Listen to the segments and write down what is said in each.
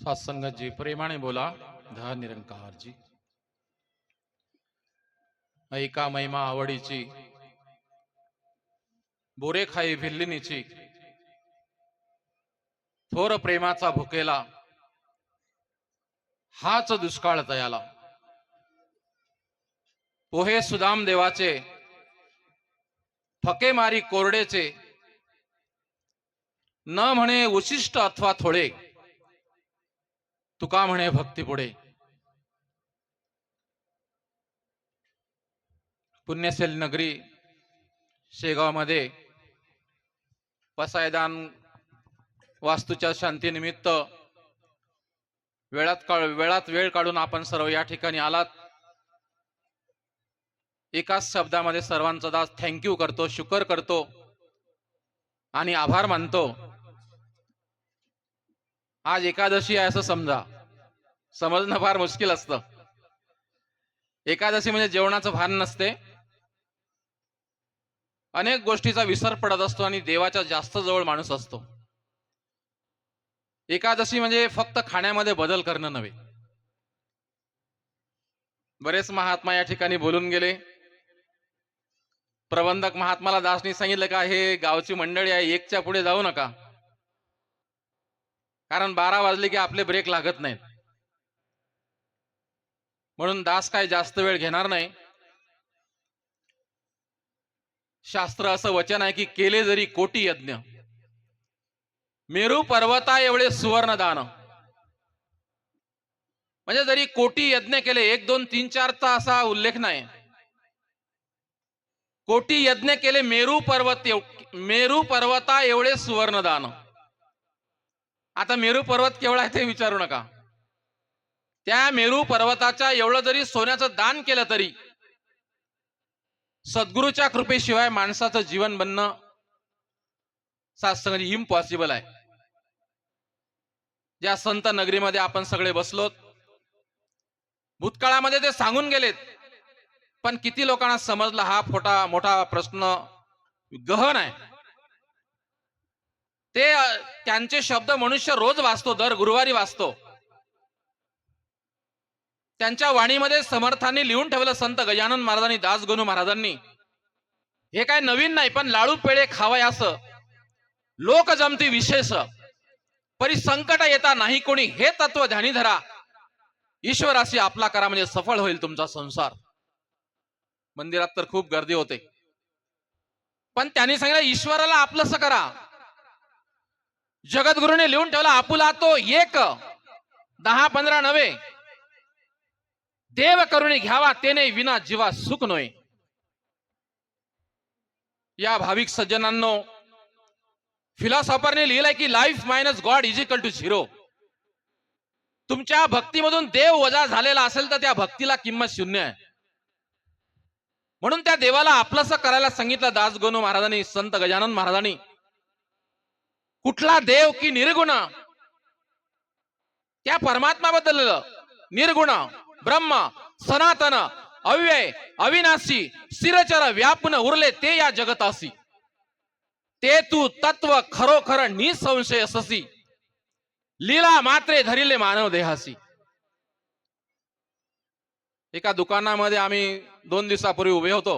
सत्संगत जी प्रेमाने बोला. ध निरंकार जी ऐका महिमा आवडीची. बोरे खाई भिल्लिनीची. थोर प्रेमाचा भुकेला. हाच दुष्काळ तयाला. पोहे सुदाम देवाचे. फके मारी कोरडेचे. न म्हणे उशिष्ट अथवा थोडे. तुका म्हणे भक्ती पुढे. पुण्यसेल नगरी शेगावमध्ये पसायदान वास्तूच्या शांतीनिमित्त वेळात काळ वेळात वेळ काढून आपण सर्व या ठिकाणी आलात. एकाच शब्दामध्ये सर्वांचा दास थँक्यू करतो शुकर करतो आणि आभार मानतो. आज एकादशी आहे असं समजा. समजणं फार मुश्किल असतं. एकादशी म्हणजे जेवणाचं भान नसते. अनेक गोष्टीचा विसर पडत असतो आणि देवाच्या जास्त जवळ माणूस असतो. एकादशी म्हणजे फक्त खाण्यामध्ये बदल करणं नव्हे. बरेच महात्मा या ठिकाणी बोलून गेले. प्रबंधक महात्माला दासनी सांगितलं का हे गावची मंडळी आहे एकच्या पुढे जाऊ नका. कारण बारा वाजले की आपले ब्रेक लागत नाहीत. म्हणून दास काय जास्त वेळ घेणार नाही. शास्त्र असं वचन आहे की केले जरी कोटी यज्ञ मेरू पर्वता एवढे सुवर्ण दान म्हणजे जरी कोटी यज्ञ केले एक दोन तीन चारचा असा उल्लेख नाही. कोटी यज्ञ केले मेरू पर्वत एव- मेरू पर्वता एवढे सुवर्ण दान आता मेरू पर्वत केवढा आहे ते विचारू नका. त्या मेरू पर्वताच्या एवढं जरी सोन्याचं दान केलं तरी सद्गुरूच्या कृपेशिवाय माणसाचं जीवन बनणं सासंग इम्पॉसिबल आहे. ज्या संत नगरीमध्ये आपण सगळे बसलोत भूतकाळामध्ये ते सांगून गेलेत पण किती लोकांना समजला हा फोटा मोठा प्रश्न गहन आहे. ते त्यांचे शब्द मनुष्य रोज वाचतो दर गुरुवारी वाचतो. त्यांच्या वाणीमध्ये समर्थांनी लिहून ठेवलं संत गजानन महाराजांनी दासगणू महाराजांनी. हे काय नवीन नाही पण लाडू पेळे खावाय असं. लोक जमती विशेष. परी संकट येता नाही कोणी हे तत्व ध्यानी धरा. ईश्वराशी आपला करा म्हणजे सफळ होईल तुमचा संसार. मंदिरात तर खूप गर्दी होते. पण त्यांनी सांगितलं ईश्वराला आपलंस करा. जगद्गुरूने लिहून ठेवला आपुला तो एक. दहा पंधरा नव्हे. देव करुणी घ्यावा तेने विना जीवा सुख नोय. या भाविक सज्जनांनो फिलॉसॉफरने लिहिलंय की life minus god is equal to zero तुमच्या भक्तीमधून देव वजा झालेला असेल तर त्या भक्तीला किंमत शून्य आहे. म्हणून त्या देवाला आपलंसं करायला सांगितलं दास गणू महाराजांनी संत गजानन महाराजांनी. कुठला देव की निर्गुण? त्या परमात्माबद्दल निर्गुण. ब्रह्म सनातन अव्यय अविनाशी स्थिरचर व्यापन उरले ते या जगतासी ते तू तत्व खरोखर निसंशय ससी. लीला मात्रे धरिले मानव देहासी एका दुकानामध्ये आम्ही दोन दिवसापूर्वी उभे होतो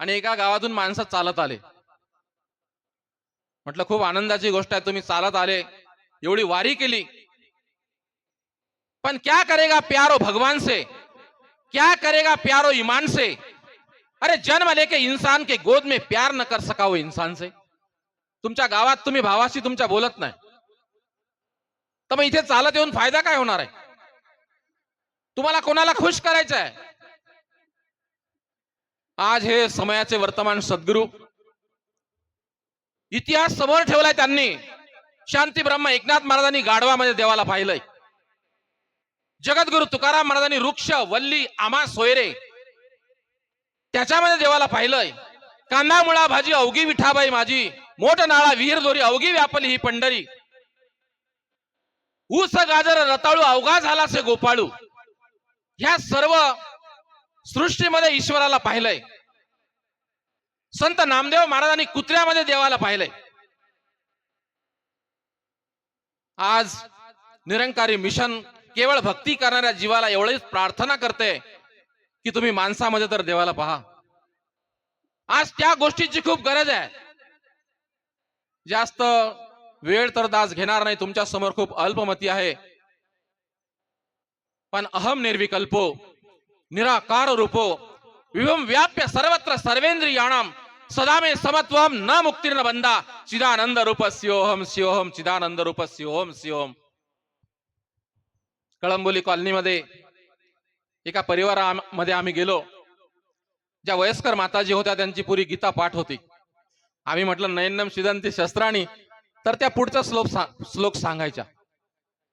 आणि एका गावातून माणसं चालत आले. म्हटलं खूप आनंदाची गोष्ट आहे तुम्ही चालत आले. एवढी वारी केली. पण क्या करेगा प्यारो भगवान से? क्या करेगा प्यारो ईमान से? अरे जन्म लेके इंसान के गोद में प्यार न कर सका वो इंसान से। तुमच्या गावात तुम्ही भावाशी तुमच्या बोलत नाही। तर मग इथे चालत येऊन फायदा काय होणार आहे? तुम्हाला कोणाला खुश करायचं आहे? आज हे समयाचे वर्तमान सद्गुरू इतिहास समोर ठेवलाय त्यांनी। शांती ब्रह्म एकनाथ महाराजांनी गाढवामध्ये देवाला पाहिलंय। जगद्गुरु तुकाराम महाराजांनी वृक्ष वल्ली आमा सोयरे त्याच्यामध्ये देवाला पाहिलंय. कांदा मुळा भाजी अवघी विठाबाई माझी मोठ नाळा विहीर दोरी अवघी व्यापली ही पंढरी. ऊस गाजर रताळू अवघा झाला से गोपाळू. ह्या सर्व सृष्टीमध्ये ईश्वराला पाहिलंय. संत नामदेव महाराजांनी कुत्र्यामध्ये देवाला पाहिलंय. आज निरंकारी मिशन केवळ भक्ती करणाऱ्या जीवाला एवढीच प्रार्थना करते की तुम्ही माणसामध्ये तर देवाला पहा. आज त्या गोष्टीची खूप गरज आहे. जास्त वेळ तर दास घेणार नाही तुमच्यासमोर खूप अल्पमती आहे. पण अहम निर्विकल्पो निराकार रूपो विभम व्याप्य सर्वत्र सर्वेंद्रियाणाम सदा मे समत्वम न मुक्तीर्न बंदा चिदानंद रूप सिओहम सिओहम चिदानंद रूप सिओहम सिओहम कळंबोली कॉलनीमध्ये एका परिवारामध्ये आम्ही गेलो. ज्या वयस्कर माताजी होत्या त्यांची पुरी गीता पाठ होती. आम्ही म्हटलं नयनम शिदंती शस्त्राणी. तर त्या पुढचा श्लोक श्लोक सांगायच्या.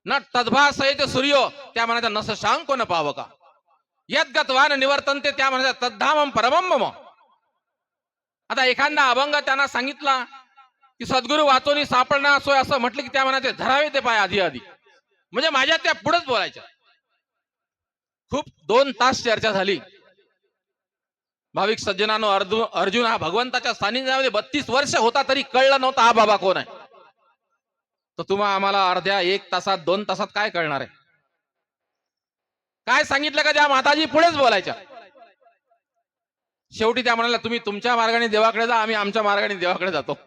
न तद्भा सहित सूर्यो. त्या म्हणायचा नस शांको न पाव का यद्गतवान निवर्तनते. त्या म्हणायचा तद्धामम परमम आता एखादा अभंग त्यांना सांगितला की सद्गुरु वाचोनी सापडणार असोय असं म्हटलं की त्या म्हणायचे धरावे ते पाय आधी आधी. म्हणजे माझ्या त्या पुढेच बोलायच्या खूप दोन तास चर्चा झाली. भाविक सज्जनानो अर्जुन अर्जुन हा भगवंताच्या सानिध्यामध्ये बत्तीस वर्ष होता तरी कळलं नव्हतं हा बाबा कोण आहे. तर तुम्हा आम्हाला अर्ध्या एक तासात दोन तासात काय कळणार आहे? काय सांगितलं का त्या माताजी? पुढेच बोलायच्या. शेवटी त्या म्हणाल्या तुम्ही तुमच्या मार्गाने देवाकडे जा आम्ही आमच्या मार्गाने देवाकडे जातो.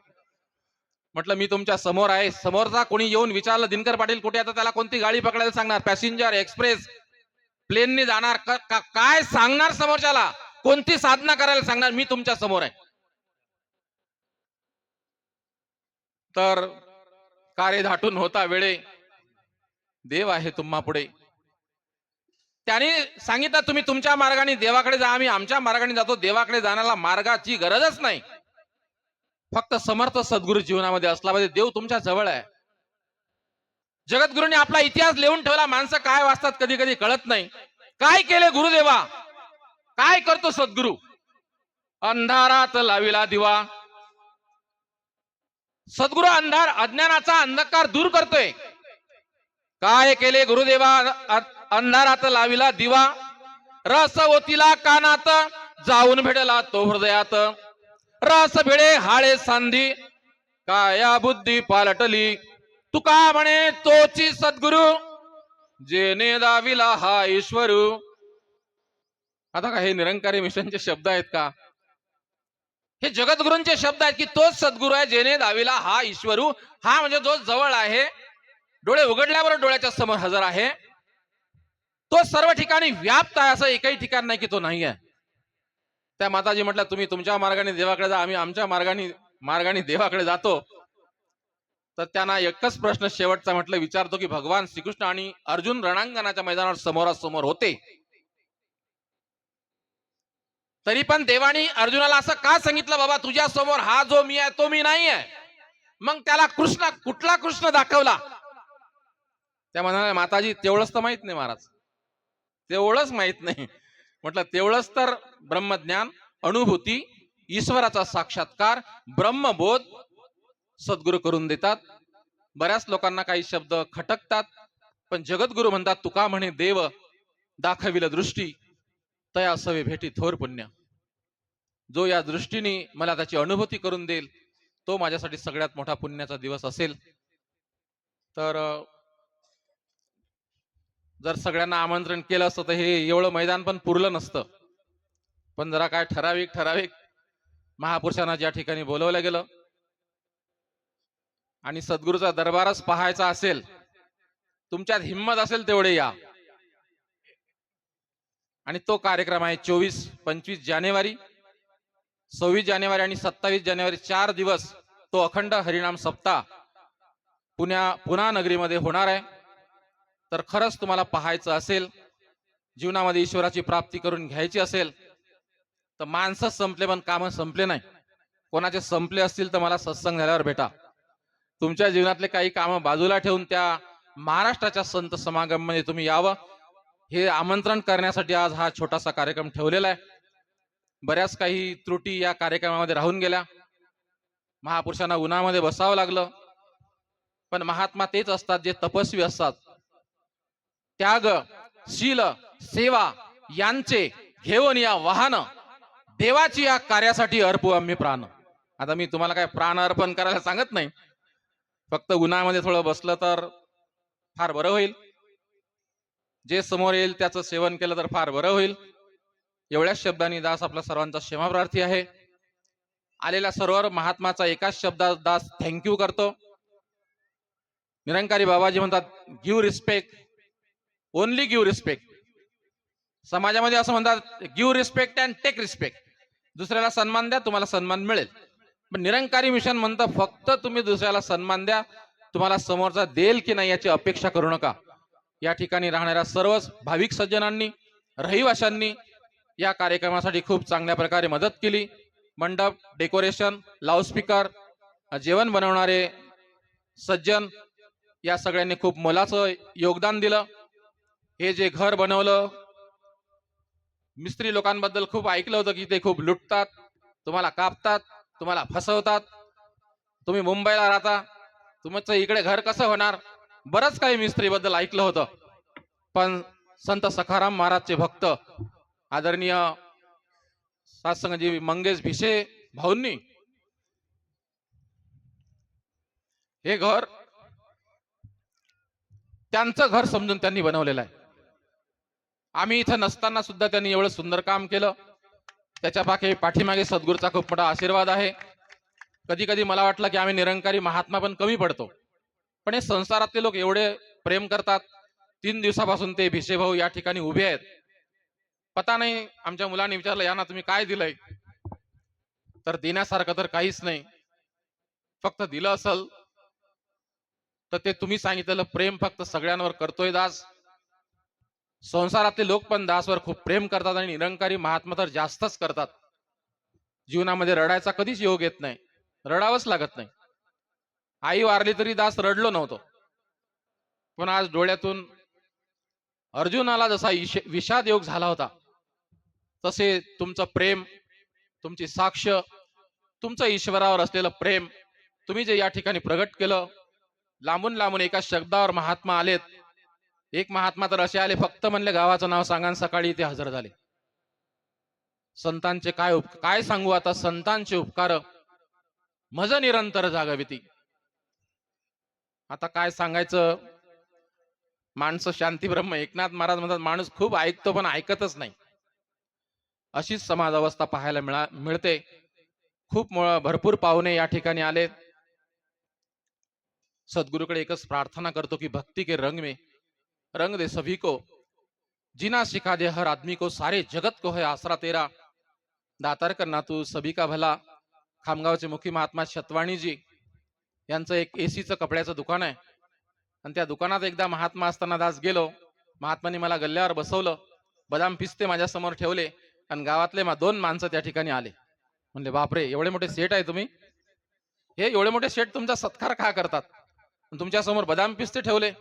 म्हटलं मी तुमच्यासमोर आहे. समोरचा कोणी येऊन विचारलं दिनकर पाटील कुठे आता त्याला कोणती गाडी पकडायला सांगणार? पॅसेंजर एक्सप्रेस प्लेनने जाणार. का- काय सांगणार समोरच्याला? कोणती साधना करायला सांगणार? मी तुमच्यासमोर आहे. तर कार्य धाटून होता वेळे. देव आहे तुम्हा पुढे. त्याने सांगितलं तुम्ही तुमच्या मार्गाने देवाकडे जा. आम्ही आमच्या मार्गाने जातो. देवाकडे जाण्याला मार्गाची गरजच नाही. फक्त समर्थ सद्गुरु जीवनामध्ये असला पाहिजे. देव तुमच्या जवळ आहे. जगद्गुरूने आपला इतिहास लिहून ठेवला. माणसं काय वाचतात कधी कधी कळत नाही. काय केले गुरुदेवा? काय करतो सद्गुरु? अंधारात लाविला दिवा. सद्गुरु अंधार अज्ञानाचा अंधकार दूर करतोय. काय केले गुरुदेवा? अंधारात लाविला दिवा. रस ओतीला कानात जाऊन भेटला तो हृदयात. रस भिडे हाळे सांधी. काया बुद्धी पालटली. तुका म्हणे तोची सद्गुरु. जेने दाविला हा ईश्वरू. आता का हे निरंकारी मिशनचे शब्द आहेत का? हे जगद्गुरूंचे शब्द आहेत की तोच सद्गुरू आहे जेने दाविला हा ईश्वरू. हा म्हणजे जो जवळ आहे. डोळे उघडल्यावर डोळ्याच्या समोर हजर आहे. तो सर्व ठिकाणी व्याप्त आहे असं एकही ठिकाण नाही की तो नाही आहे त्या माताजी म्हटल्या तुम्ही तुमच्या मार्गाने देवाकडे जा आम्ही आमच्या मार्गाने मार्गाने देवाकडे जातो. तर त्यांना एकच प्रश्न शेवटचा म्हटलं विचारतो की भगवान श्रीकृष्ण आणि अर्जुन रणांगणाच्या मैदानावर समोरासमोर होते. तरी पण देवानी अर्जुनाला असं का सांगितलं बाबा तुझ्या समोर हा जो मी आहे तो मी नाही आहे. मग त्याला कृष्ण कुठला कृष्ण दाखवला? त्या म्हणाल्या माताजी तेवढंच तर माहीत नाही महाराज. तेवढंच माहीत नाही. म्हटलं तेवढंच तर ब्रह्मज्ञान अनुभूती ईश्वराचा साक्षात्कार ब्रह्मबोध सद्गुरू करून देतात. बऱ्याच लोकांना काही शब्द खटकतात पण जगद्गुरु म्हणतात तुका म्हणे देव दाखविल दृष्टी तया सवे भेटी थोर पुण्य. जो या दृष्टीने मला त्याची अनुभूती करून देईल तो माझ्यासाठी सगळ्यात मोठा पुण्याचा दिवस असेल. तर जर सगळ्यांना आमंत्रण केलं असतं तर हे एवढं मैदान पण पुरलं नसतं. पण जरा काय ठराविक ठराविक महापुरुषांना ज्या ठिकाणी बोलवलं गेलं आणि सद्गुरूचा दरबारच पाहायचा असेल तुमच्यात हिंमत असेल तेवढे या. आणि तो कार्यक्रम आहे चोवीस पंचवीस जानेवारी सव्वीस जानेवारी आणि सत्तावीस जानेवारी चार दिवस तो अखंड हरिनाम सप्ताह पुण्या पुणा नगरीमध्ये होणार आहे. तर खरंच तुम्हाला पाहायचं असेल जीवनामध्ये ईश्वराची प्राप्ती करून घ्यायची असेल तर माणसं संपले पण कामं संपले नाही. कोणाचे संपले असतील तर मला सत्संग झाल्यावर भेटा. तुमच्या जीवनातले काही कामं बाजूला ठेवून त्या महाराष्ट्राच्या संत समागममध्ये तुम्ही यावं. हे आमंत्रण करण्यासाठी आज हा छोटासा कार्यक्रम ठेवलेला आहे. बऱ्याच काही त्रुटी या कार्यक्रमामध्ये राहून गेल्या. महापुरुषांना उन्हामध्ये बसावं लागलं. पण महात्मा तेच असतात जे तपस्वी असतात. त्याग शील सेवा यांचे घेऊन या वाहन देवाची या कार्यासाठी अर्पू आम्ही प्राण. आता मी तुम्हाला काय प्राण अर्पण करायला सांगत नाही. फक्त उन्हामध्ये थोडं बसलं तर फार बरं होईल. जे समोर येईल त्याचं सेवन केलं तर फार बरं होईल. एवढ्याच शब्दांनी दास आपला सर्वांचा क्षमाप्रार्थी आहे. आलेल्या सर्व महात्माचा एकाच शब्दात दास थँक्यू करतो. निरंकारी बाबाजी म्हणतात give respect only give respect समाजामध्ये असं म्हणतात give respect and take respect दुसऱ्याला सन्मान द्या तुम्हाला सन्मान मिळेल. पण निरंकारी मिशन म्हणतं फक्त तुम्ही दुसऱ्याला सन्मान द्या तुम्हाला समोरचा देईल की नाही याची अपेक्षा करू नका. या ठिकाणी राहणाऱ्या सर्वच भाविक सज्जनांनी रहिवाशांनी या कार्यक्रमासाठी खूप चांगल्या प्रकारे मदत केली. मंडप डेकोरेशन लाऊडस्पीकर जेवण बनवणारे सज्जन या सगळ्यांनी खूप मोलाचं योगदान दिलं. हे जे घर बनवलं मिस्त्री लोकांबद्दल खूप ऐकलं होतं की ते खूप लुटतात तुम्हाला कापतात तुम्हाला फसवतात. तुम्ही मुंबईला राहता तुमचं इकडे घर कसं होणार? बरंच काही मिस्त्री बद्दल ऐकलं होतं. पण संत सखाराम महाराजचे भक्त आदरणीय सातसंगजी मंगेश भिसे भाऊंनी हे घर त्यांचं घर समजून त्यांनी बनवलेलं आहे. आम्ही इथं नसताना सुद्धा त्यांनी एवढं सुंदर काम केलं. त्याच्या पाखे पाठीमागे सद्गुरूचा खूप मोठा आशीर्वाद आहे. कधी कधी मला वाटलं की आम्ही निरंकारी महात्मा पण कमी पडतो. पण हे संसारातले लोक एवढे प्रेम करतात. तीन दिवसापासून ते भिसे भाऊ या ठिकाणी उभे आहेत. पता नाही आमच्या मुलांनी विचारलं यांना तुम्ही काय दिलंय? तर देण्यासारखं तर काहीच नाही. फक्त दिलं असल तर ते तुम्ही सांगितलेलं प्रेम फक्त सगळ्यांवर करतोय दास. संसारातले लोक पण दासवर खूप प्रेम करतात आणि निरंकारी महात्मा तर जास्तच करतात. जीवनामध्ये रडायचा कधीच योग येत नाही. रडावंच लागत नाही. आई वारली तरी दास रडलो नव्हतो. पण आज डोळ्यातून अर्जुनाला जसा विषाद योग झाला होता तसे तुमचं प्रेम तुमची साक्ष तुमचं ईश्वरावर असलेलं प्रेम तुम्ही जे या ठिकाणी प्रगट केलं लांबून लांबून एका शब्दावर महात्मा आलेत एक महात्मा तर असे आले फक्त म्हणले गावाचं नाव सांगा सकाळी ते हजर झाले. संतांचे काय उप काय सांगू आता? संतांचे उपकार मज निरंतर जागविती. आता काय सांगायचं? माणसं शांती ब्रह्म एकनाथ महाराज म्हणतात माणूस खूप ऐकतो पण ऐकतच नाही. अशीच समाज अवस्था पाहायला मिळा मिळते. खूप भरपूर पाहुणे या ठिकाणी आले सद्गुरुकडे एकच प्रार्थना करतो की भक्ती के रंग में रंग दे सभी को। जीना सिखा दे हर आदमी को। सारे जगत को है आसरा तेरा। दातार करना तू सभी का भला। खामगावचे मुखी महात्मा शतवाणीजी यांचं एक एसीचं कपड्याचं दुकान आहे. आणि त्या दुकानात एकदा महात्मा असताना दास गेलो. महात्माने मला गल्ल्यावर बसवलं. बदाम पिस्ते माझ्यासमोर ठेवले. आणि गावातले मा दोन माणसं त्या ठिकाणी आले. म्हणले बापरे एवढे मोठे सेट आहे तुम्ही? हे एवढे मोठे सेट तुमचा सत्कार का करतात? तुमच्यासमोर बदाम पिस्ते ठेवले.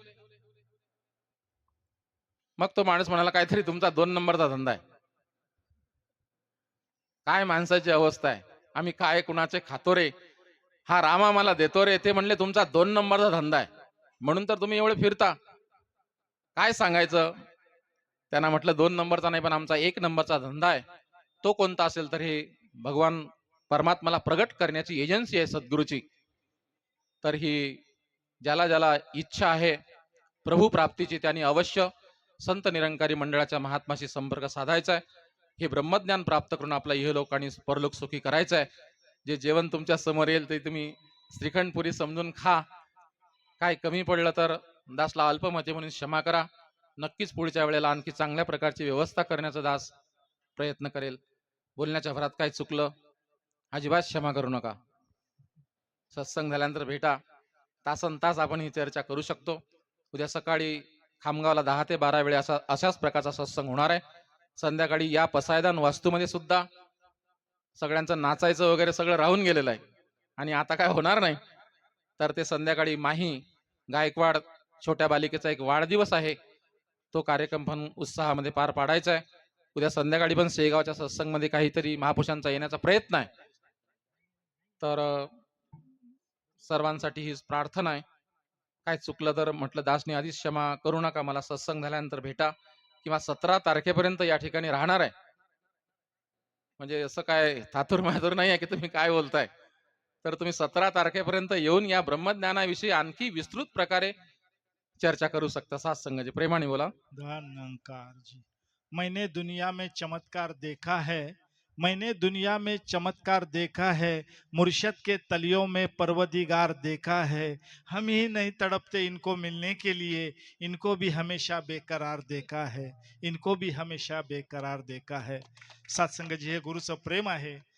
मग तो माणूस म्हणाला काहीतरी तुमचा दोन नंबरचा धंदा आहे. काय माणसाची अवस्था आहे? आम्ही काय कुणाचे खातो रे? हा रामा मला देतो रे. ते म्हणले तुमचा दोन नंबरचा धंदा आहे. म्हणून तर तुम्ही एवढे फिरता. काय सांगायचं? त्यांना म्हटलं दोन नंबरचा नाही पण आमचा एक नंबरचा धंदा आहे. तो कोणता असेल तर हे भगवान परमात्माला प्रगट करण्याची एजन्सी आहे सद्गुरूची. तर ही ज्याला ज्याला इच्छा आहे प्रभू प्राप्तीची त्यांनी अवश्य संत निरंकारी मंडळाच्या महात्माशी संपर्क साधायचा आहे. हे ब्रह्मज्ञान प्राप्त करून आपला इहलोक आणि परलोक सुखी करायचं आहे. जे जेवण तुमच्यासमोर येईल ते तुम्ही श्रीखंडपुरी समजून खा. काय कमी पडलं तर दासला अल्पमते म्हणून क्षमा करा. नक्कीच पुढच्या वेळेला आणखी चांगल्या प्रकारची व्यवस्था करण्याचा दास प्रयत्न करेल. बोलण्याच्या भरात काय चुकलं? अजिबात क्षमा करू नका. सत्संग झाल्यानंतर भेटा. तासन तास आपण ही चर्चा करू शकतो. उद्या सकाळी खामगावला दहा ते बारा वेळे असा अशाच प्रकारचा सत्संग होणार आहे. संध्याकाळी या पसायदान वास्तूमध्ये सुद्धा सगळ्यांचं नाचायचं वगैरे सगळं राहून गेलेलं आहे. आणि आता काय होणार नाही. तर ते संध्याकाळी माही गायकवाड छोट्या बालिकेचा एक वाढदिवस आहे. तो कार्यक्रम पण उत्साहामध्ये पार पाडायचा आहे. उद्या संध्याकाळी पण शेगावच्या सत्संगमध्ये काहीतरी महापुरुषांचा येण्याचा प्रयत्न आहे. तर सर्वांसाठी हीच प्रार्थना आहे. काय चुकलं तर म्हटलं दासने आधीच क्षमा करू नका मला सत्संग झाल्यानंतर भेटा किंवा सतरा तारखेपर्यंत या ठिकाणी राहणार आहे. म्हणजे असं काय थातूर माथूर नाही आहे की तुम्ही काय बोलताय. तर तुम्ही सतरा तारखेपर्यंत येऊन या ब्रह्मज्ञानाविषयी आणखी विस्तृत प्रकारे चर्चा करू शकता. सात संघाची प्रेमाने बोला. धनंकार जी. मैंने दुनिया में चमत्कार देखा है मैंने दुनिया में चमत्कार देखा है, मुर्शद के तलियों में परवदिगार देखा है। हम ही नहीं तड़पते इनको मिलने के लिए, इनको भी हमेशा बेकरार देखा है, इनको भी हमेशा बेकरार देखा है। सत्संग जी गुरु सब प्रेम आहे।